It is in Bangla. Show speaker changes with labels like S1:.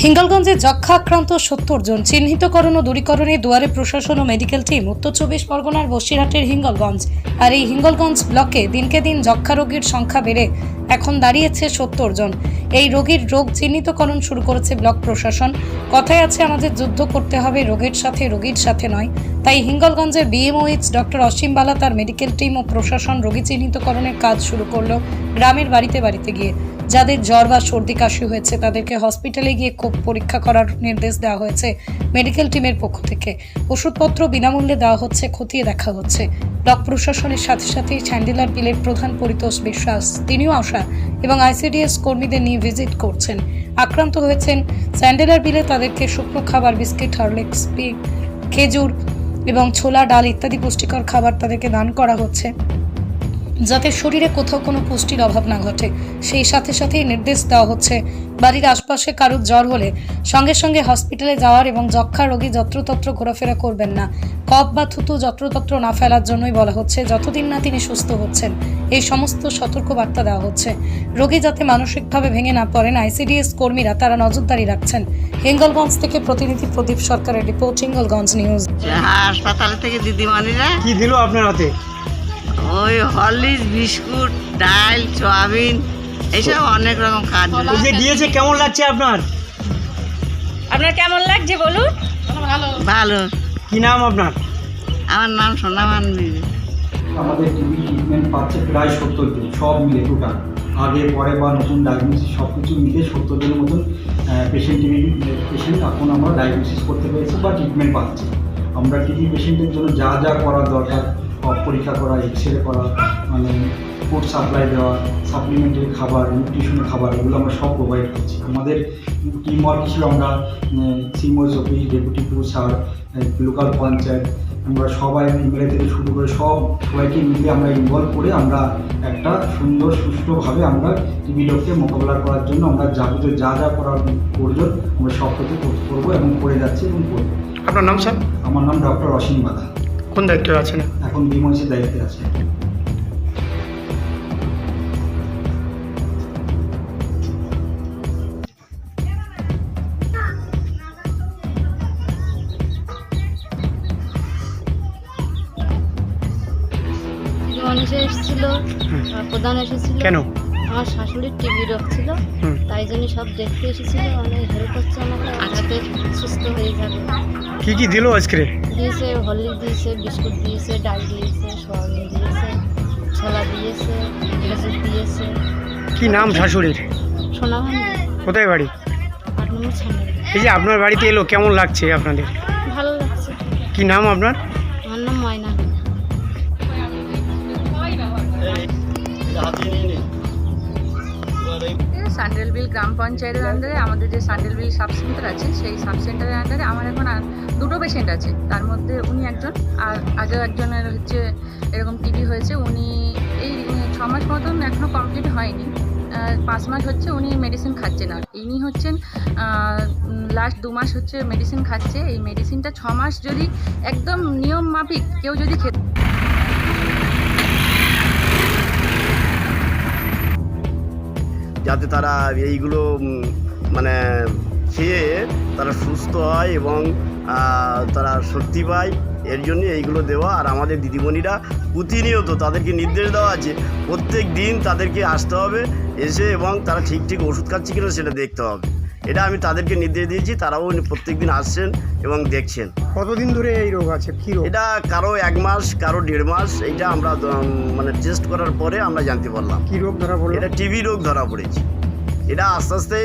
S1: হিঙ্গলগঞ্জে যক্ষা আক্রান্ত সত্তর জন চিহ্নিতকরণ ও দূরীকরণে দুয়ারে প্রশাসন ও মেডিকেল টিম উত্তর চব্বিশ পরগনার বসিরহাটের হিঙ্গলগঞ্জ। আর এই হিঙ্গলগঞ্জ ব্লকে দিনকে দিন যক্ষা রোগীর সংখ্যা বেড়ে এখন দাঁড়িয়েছে সত্তর জন। এই রোগীর রোগ চিহ্নিতকরণ শুরু করেছে ব্লক প্রশাসন। কথায় আছে, আমাদের যুদ্ধ করতে হবে, রোগের সাথে রোগীর সাথে নয়। তাই হিঙ্গলগঞ্জে বিএমওএইচ ডক্টর অসীম বালা তার মেডিকেল টিম ও প্রশাসন রোগী চিহ্নিতকরণের কাজ শুরু করল গ্রামের বাড়িতে বাড়িতে গিয়ে। যাদের জ্বর বা সর্দি কাশি হয়েছে, তাদেরকে হসপিটালে গিয়ে খুব পরীক্ষা করার নির্দেশ দেওয়া হয়েছে মেডিকেল টিমের পক্ষ থেকে। ওষুধপত্র বিনামূল্যে দেওয়া হচ্ছে, খতিয়ে দেখা হচ্ছে। ব্লক প্রশাসনের সাথে সাথে স্যান্ডেলার বিলের প্রধান পরিতোষ বিশ্বাস, তিনিও আসা এবং আইসিডিএস কর্মীদের নিয়ে ভিজিট করছেন। আক্রান্ত হয়েছেন স্যান্ডেলার বিলে তাদেরকে শুকনো খাবার, বিস্কিট হরলিক্স খেজুর এবং ছোলা, ডাল ইত্যাদি পুষ্টিকর খাবার তাদেরকে দান করা হচ্ছে। যাতে শরীরে কোথাও কোনো পুষ্টির অভাব না ঘটে। সেই সাথে সাথেই নির্দেশ দেওয়া হচ্ছে বাড়ির আশপাশে কারোর জ্বর হলে সঙ্গে সঙ্গে হসপিটালে যাওয়ার এবং যক্ষা রোগী যত্রতত্র ঘোরাফেরা করবেন না। কফ বা থুতু যত্রতত্র না ফেলার জন্যই বলা হচ্ছে যতদিন না তিনি সুস্থ হচ্ছেন। এই সমস্ত সতর্ক বার্তা দেওয়া হচ্ছে। রোগী যাতে মানসিকভাবে ভেঙে না পড়েন আইসিডিএস কর্মীরা তারা নজরদারি রাখছেন। হিঙ্গলগঞ্জ থেকে প্রতিনিধি প্রদীপ সরকারের রিপোর্ট হিঙ্গলগঞ্জ নিউজ।
S2: হাসপাতাল থেকে দিদিমণিরা
S3: কি দিল আপনার হাতে?
S2: ওই হরলিক্স বিস্কুট ডাল সয়াবিন এইসব অনেক রকম কাজ
S3: ওই যে দিয়েছে কেমন লাগছে আপনার?
S4: আপনার কেমন লাগছে বলুন?
S2: ভালো।
S3: কি নাম আপনার?
S2: আমার নাম সোনামান বিবি
S5: আমাদের টিবি ট্রিটমেন্ট পাচ্ছে প্রায় সত্তর জন সব মিলে টোটাল আগে পরে বা নতুন ডায়াগনোসিস সব কিছু মিলে সত্তর জনের মতন পেশেন্ট টিবি পেশেন্ট এখন আমরা ডায়াগনোসিস করতে পেরেছি বা ট্রিটমেন্ট পাচ্ছি। আমরা টিবি পেশেন্টের জন্য যা যা করার দরকার পরীক্ষা করা এক্স রে করা মানে ফুড সাপ্লাই দেওয়া সাপ্লিমেন্টারি খাবার নিউট্রিশনের খাবার এগুলো আমরা সব প্রোভাইড করছি। আমাদের টিম ওয়ার্ক হিসেবে আমরা সিমোজ office deputy to sir local panchayat আমরা সবাই এমএলএ থেকে শুরু করে সব সবাইকে মিলে আমরা ইনভলভ করে আমরা একটা সুন্দর সুষ্ঠুভাবে আমরা টিবি রোগকে মোকাবেলা করার জন্য আমরা যাবতীয় যা যা করার প্রয়োজন আমরা সব কিছু করব এবং করে যাচ্ছি এবং করব।
S3: আপনার নাম স্যার?
S5: আমার নাম ডক্টর অসীম বাদা।
S3: কোন দায়িত্বে আছেন।
S5: এখন বিমসির দায়িত্বে আছে
S6: মানুষ এসেছিল আর প্রধান এসেছিল।
S3: কেন?
S6: আমার শাশুড়ির টিভি রোগ ছিল তাই জন্য সব দেখতে এসেছিল অনেক হেল্প করছে আমাকে যাতে সুস্থ হয়ে যাবে
S3: কি কি দিল আজকে
S6: দিয়েছে হরলিক্স দিয়েছে বিস্কুট দিয়েছে ডাল দিয়েছে সোয়াবিন দিয়েছে ছোলা দিয়েছে খেজুর দিয়েছে
S3: কি নাম শাশুড়ির
S6: সোনাভান
S3: কোথায় বাড়ি
S6: আট নম্বর
S3: এই যে আপনার বাড়িতে এলো কেমন লাগছে আপনাদের
S6: ভালো লাগছে
S3: কি নাম আপনার
S6: আমার নাম ময়না
S4: সান্ডেলবিল গ্রাম পঞ্চায়েতের আন্ডারে আমাদের যে সান্ডেলবিল সাব সেন্টার আছে, সেই সাব সেন্টারের আন্ডারে আমার এখন দুটো পেশেন্ট আছে। তার মধ্যে উনি একজন, আর আগেও একজনের হচ্ছে এরকম টিবি হয়েছে। উনি এই ছ মাস মতন এখনও কমপ্লিট হয়নি। পাঁচ মাস হচ্ছে উনি মেডিসিন খাচ্ছেন আর। ইনি হচ্ছেন লাস্ট দু মাস হচ্ছে মেডিসিন খাচ্ছে। এই মেডিসিনটা ছ মাস যদি একদম নিয়ম মাফিক কেউ যদি খেতে
S7: যাতে তারা এইগুলো মানে খেয়ে তারা সুস্থ হয় এবং তারা শক্তি পায়। এর জন্য এইগুলো দেওয়া। আর আমাদের দিদিমণিরা প্রতিনিয়ত তাদেরকে নির্দেশ দেওয়া আছে, প্রত্যেক দিন তাদেরকে আসতে হবে, এসে এবং তারা ঠিক ঠিক ওষুধ খাচ্ছে কিনা সেটা দেখতে হবে। এটা আমি তাদেরকে নির্দেশ দিয়েছি তারাও প্রত্যেকদিন আসছেন এবং দেখছেন।
S3: কতদিন ধরে এই রোগ আছে? কি রোগ?
S7: এটা কারও এক মাস কারও দেড় মাস এটা আমরা মানে টেস্ট করার পরে আমরা জানতে পারলাম।
S3: কী রোগ ধরা পড়ে
S7: এটা টিবি রোগ ধরা পড়েছে। এটা আস্তে আস্তে